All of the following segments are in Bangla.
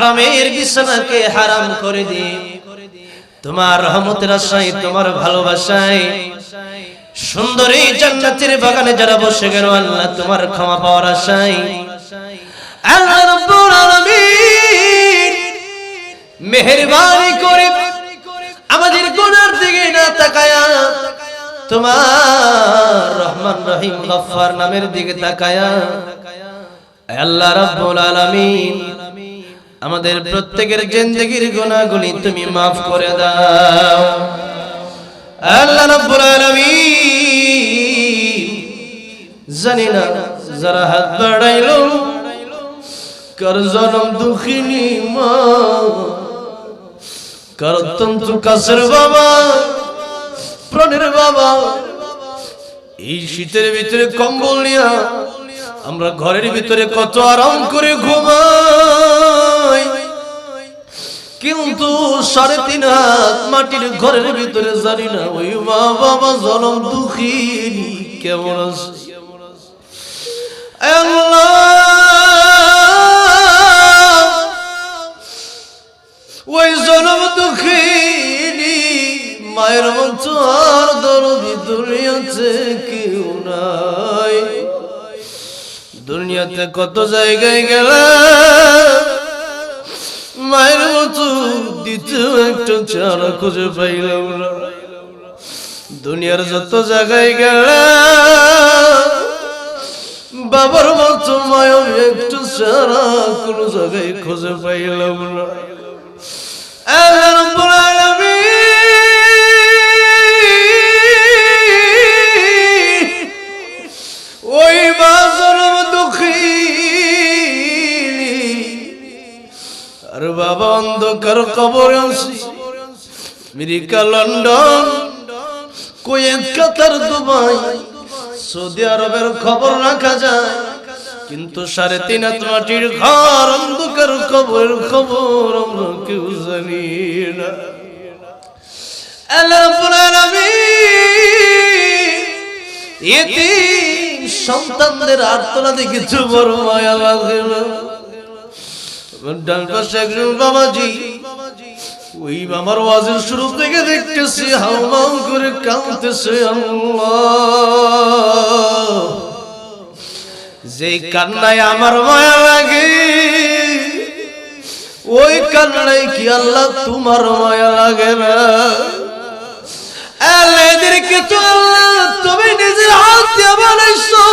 আরামের বিছানাকে হারাম করে দি। তোমার রহমতের আশায়, তোমার ভালোবাসায়। সুন্দর জান্নাতের বাগানে যারা বসে গেল, আল্লাহ তোমার ক্ষমা পাওয়ার আশায়। আল্লাহ রাব্বুল আলামিন মেহেরবানি করে আমাদের গুনার দিকে না তাকায়া তোমার রহমান রহিম গফফার নামের দিকে তাকায়া। আল্লাহ রাব্বুল আলামিন আমাদের প্রত্যেকের জিন্দেগির গুনাহগুলি তুমি মাফ করে দাও। আল্লাহ রাব্বুল আলামিন জানি না যারা হাত বাড়াইলো কর জনম দুঃখিনী মা কর তন্তু কাসের বাবা প্রাণের বাবা। এই শীতের ভিতরে কম্বল নিয়া আমরা ঘরের ভিতরে কত আরাম করে ঘুমাই। কিন্তু সাড়ে তিন হাত মাটির ঘরের ভিতরে জানি না, ওই মা বাবা জনম দুঃখী কেমন ওই জনম দুঃখিনী মায়ের মতো আর দরদি দুনিয়াতে কেউ নাই। দুনিয়াতে কত জায়গায় গেল দ্বিতীয় একটা খুঁজে পাইলাম না। দুনিয়ার যত জায়গায় গেল বাবার মতো মায়ের একটু চারা কোনো জায়গায় খুঁজে পাইলাম না। অন্ধকার কবর America, London, Kuwait, Qatar, Dubai. Saudi আরবের খবর রাখা যায়। কিন্তু সাড়ে তিন মাটির ঘর, অন্ধকার খবর খবর আমরা কেউ জানি না। সন্তানদের আর্তনা দেখে কিছু বড় মায়া লাগে বাবাজি। ওই আমার ওয়াজের শুরু থেকে দেখতেছি হাউমাউ করে কাঁদতেছে আল্লাহ। যে কান্নায় আমার মায়া লাগে, ওই কান্নায় কি আল্লাহ তোমার মায়া লাগে না? আল্লাহ এদেরকে তুমি নিজের হাত দিয়ে বানাইছো।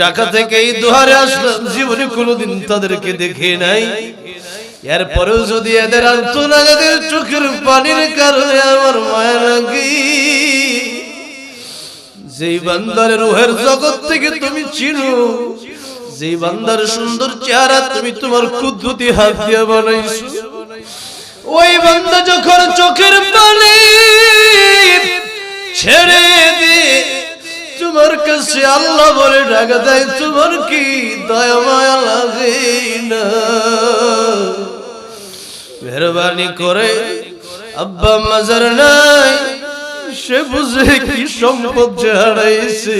ঢাকা থেকে এই দুহারে আসলাম জীবনে কোনোদিন তাদেরকে দেখে নাই। এরপরেও যদি এদের আন্তনাগাদের চোখের পানির কারণে আমার মায়া লাগে যেই বান্দার রুহের জগৎ থেকে তুমি চিনো, যেই বান্দার সুন্দর চেহারা তুমি তোমার কুদ্দুতি হাত দিয়ে বানাইছো, ওই বান্দা যখন চোখের পানি ছেড়ে দিয়ে তোমার কাছে আল্লাহ বলে ডাকা দেয়, তোমার কি লাগে না? মেহরবানি করে আব্বা মাজার নাই, সে বুঝে কি সম্পদ হারাইছে।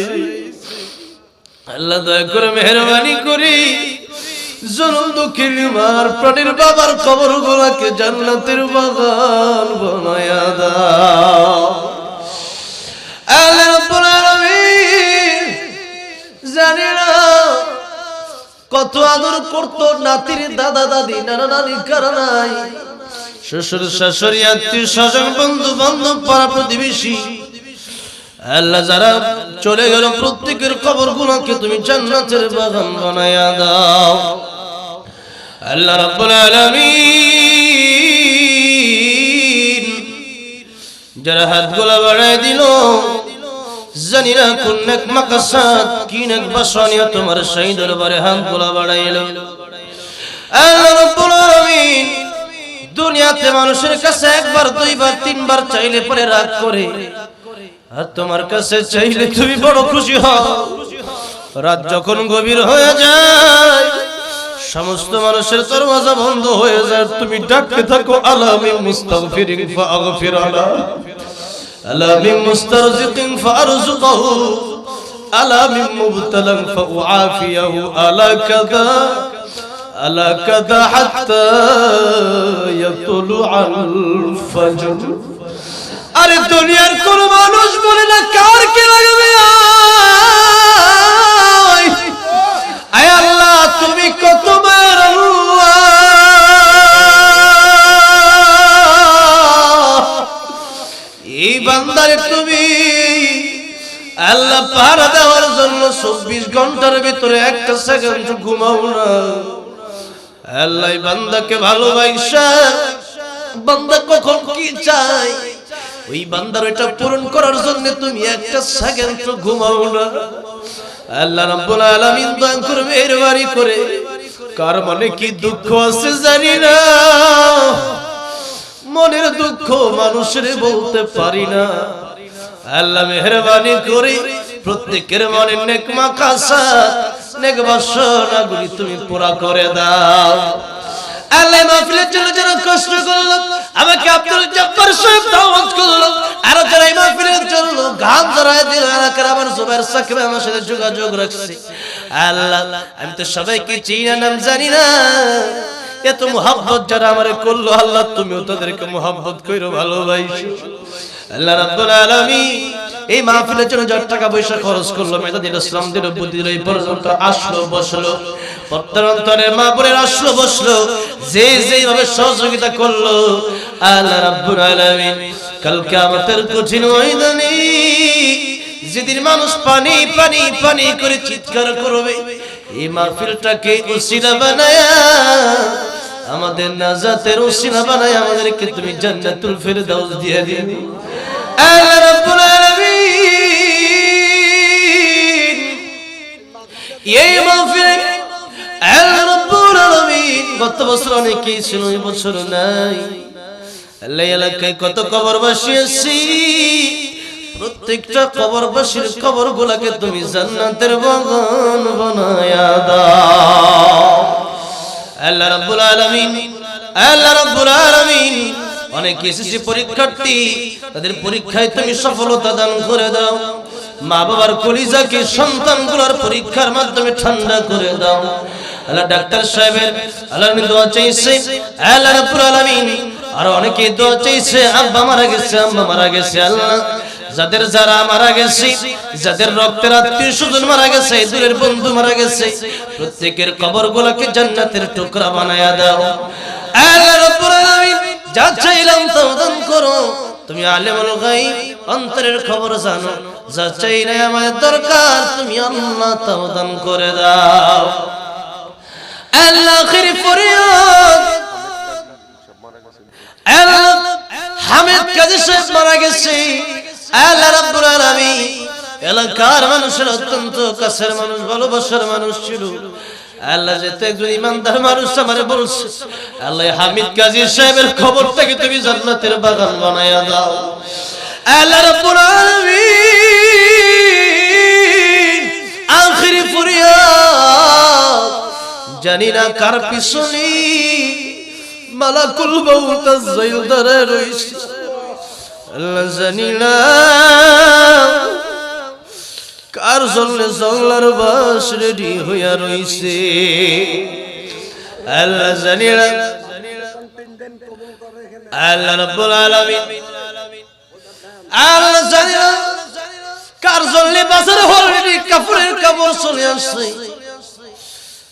আল্লাহ দয়া করে মেহরবানি করি। জনম দুঃখীর মার প্রাণীর বাবার কবর গোলাকে জান্নাতের বাগান বানায়া দাও। আল্লাহ জানি না কত আদর করতো নাতির দাদা দাদি, নানা নানি নাই। শ্বশুর, শাশুড়ি, আত্মীয় স্বজন, বন্ধু বান্ধব, পাড়া প্রতিবেশী। আল্লাহ যারা চলে গেল, প্রত্যেকের কবর গুলোকে তুমি জান্নাতের বাগান বানায়া দাও। আল্লাহ রাব্বুল আলামিন যারা হাত গোলা বাড়াই দিল জানি না কোন এক মাকাসাত কি এক বাসনীয় তোমার সেই দরবারে হাত গোলা বাড়াইল। আল্লাহ রাব্বুল আলামিন দুনিয়াতে মানুষের কাছে একবার, দুইবার, তিনবার চাইলে পরে রাগ করে। আর তোমার কাছে চাইলে তুমি বড় খুশি হও। রাত যখন গভীর হয়ে যায়, সমস্ত মানুষের দরওয়াজা বন্ধ হয়ে যায়। তুমি ডাকতে থাকো আলামি মুস্তাগফিরিন ফাগফির আলা। আলামি মুস্তারজিকিন ফারজুকহু আলামি মুবতালান ফাউআফিয়াহু আলা কাযা আলা কাযা হাত্তা ইয়াতুলু আল ফজর আরে দুনিয়ার কোন মানুষ বলে না কার কে লাগবে আয় তুমি আল্লাহ পাহারা দেওয়ার জন্য চব্বিশ ঘণ্টার ভিতরে একটা সেকেন্ড ঘুমাও না। আল্লাহ বান্দাকে ভালোবাসা। বান্দা কখন কি চাই ওই বান্দার এটা পূরণ করার জন্য তুমি একটা সেকেন্ড ঘুমাও না। আল্লাহ আলামিন দান করে। কার মনে কি দুঃখ আছে জানি না। মনের দুঃখ মানুষের বলতে পারি না। আল্লাহ মেহরবানি করে, প্রত্যেকের মনে নেক মাকাসা, নেক বাসনাগুলি তুমি পুরা করে দাও। আল্লাহ মাহফিলের জন্য যারা কষ্ট করল, আমাকে আব্দুল জব্বার সাহেব দাওয়াত করল, আর যারা এই জন্য গান জড়ায় দিল এলাকার আমার জুবাইর সাকিব আমার সাথে যোগাযোগ রাখছে। আল্লাহ, আমি তো সবাইকে চিনি নাম জানি না। এত মোহাম্মত যারা আমারে করল, আল্লাহ, তুমিও তাদেরকে মোহাম্মত কইরো, ভালোবাসো। আল্লাহ রাব্বুল আলামিন এই মাহফিলের জন্য যত টাকা পয়সা খরচ করল মেধা দিল দিল, বুদ্ধি এই পর্যন্ত আসলো, বসল। প্রত্যন্তরে মা বোনের আসলো, বসল। যে যেইভাবে সহযোগিতা করল, আল্লাহ রাব্বুল আলামিন কাল কিয়ামতের কঠিন ময়দানে যেদিন মানুষ পানি পানি পানি করে চিৎকার করবে, এই মাহফিলটাকে উসিলা বানায়া, আমাদের নাজাতের উসিলা বানায় আমাদেরকে তুমি জান্নাতুল ফেরদাউস দিয়ে দিন আল্লাহ রাব্বুল আলামিন। এই মাহফিলে আল্লাহ রাব্বুল আলামিন গত বছর অনেকেই ছিল, এই বছর নাই। আল্লাহ এলাকায় কত কবর বসিয়েছি প্রত্যেকটা কবরবাসীর কবর গুলাকে তুমি জান্নাতের বাগান বানায়া দাও। আল্লাহ রাব্বুল আলামিন, আল্লাহ রাব্বুল আলামিন অনেক এসেছে পরীক্ষার্থী, তাদের পরীক্ষায় তুমি সফলতা দান করে দাও। মা বাবার কলিজাকে সন্তানগুলোর পরীক্ষার মাধ্যমে ঠান্ডা করে দাও। আল্লাহ ডাক্তার সাহেবের আল্লাহ দোয়া আল্লাহ রাব্বুল আলামিন। আর অনেকে দোয়া চাইছে, আব্বা মারা গেছে, আম্মা মারা গেছে, আল্লাহ। যাদের যারা মারা গেছে, যাদের রক্তের আত্মীয় স্বজন মারা গেছে, দূরের বন্ধু মারা গেছে, প্রত্যেকের কবর গুলাকে জান্নাতের টুকরা বানায়া দাও। আল্লাহ রাব্বুল আলামিন যা চাইলাম তা দান করো। তুমি আলেমুল গায়ব, অন্তরের খবর জানো। যা চাই না আমাদের দরকার, তুমি আল্লাহ তা দান করে দাও। আল্লাহ ফরিয়াদ। আল্লাহ হামিদ কাজী সাহেব মারা গেছে। আল্লাহ রাব্বুল আলামিন এলাকার মানুষের অত্যন্ত কাছের মানুষ, ভালোবাসার মানুষ ছিল। আল্লাহ যেতে একজন ইমানদার মানুষ আমারে বলছে, আল্লাহ হামিদ কাজী সাহেবের খবরটাকে তুমি জান্নাতের বাগান বানায়া দাও। আল্লাহ রাব্বুল আলামিন আখিরি ফরিয়াদ, জানি না কার পিছনে মালাকুল মউত জয়ল ধরে রইছে। আল্লাহ জানি না কার জন্য জংলার বাস রেডি হইয়া রইছে। আল্লাহ জানি না আল্লাহ রাব্বুল আলামিন, আল্লাহ জানি না কার জন্য বাজারে অলরেডি কাপড়ের কাপড় চলে আসছে।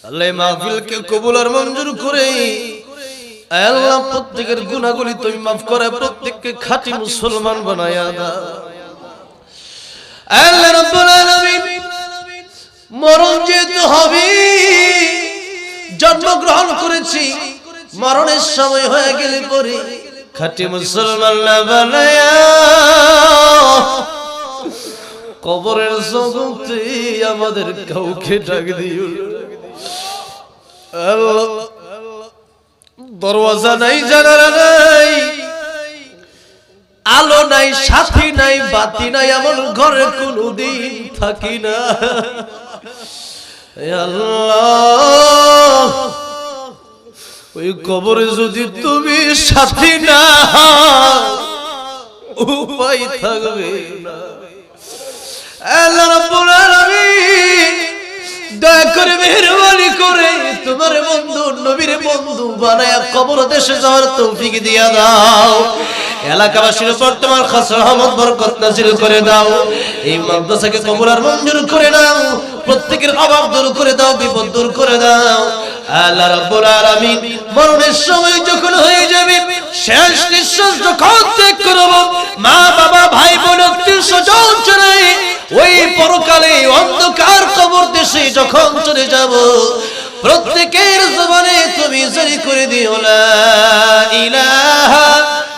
আল্লাহ মাহফিলকে কবুল আর মঞ্জুর করে, আল্লাহ প্রত্যেকের গুনাহগুলি তুমি মাফ করে, প্রত্যেককে খাঁটি মুসলমান বানায়া দাও। মরণ যেহেতু হবে, জন্মগ্রহণ করেছি, মরণের সময় হয়ে গেলে পরে খাটি মুসলমান কবরের জগতে আমাদের কাউকে ডাক দিও দরওয়াজা নাই, জানালা নাই। আলো নাই সাথী নাই বাতি নাই এমন ঘরে কোনদিন থাকি না। ওই কবরে যদি তুমি সাথী না উপায় থাকবে না। দয়া করে মেহরবানি করে তোমার বন্ধু নবীর বন্ধু বানায়া কবর দেশে যাওয়ার তৌফিক দিয়া দাও। এলাকাবাসীর উপর তোমার খাস রহমত, বরকত নাজিল করে দাও। এই মাদ্রাসাকে কবর আর মঞ্জুর করে দাও প্রত্যেকের অভাব দূর করে দাও, বিপদ দূর করে দাও। আল্লাহ রাব্বুল আলামিন মরণের সময় যখন হয়ে যাবে, শেষ নিঃশ্বাস যখন ত্যাগ করব, মা, বাবা, ভাই, বোন, আত্মীয় স্বজন চলে, ওই পরকালে অন্ধকার কবর দেশে যখন চলে যাব, প্রত্যেকের জবানে তুমি জারি করে দিও, লা ইলাহা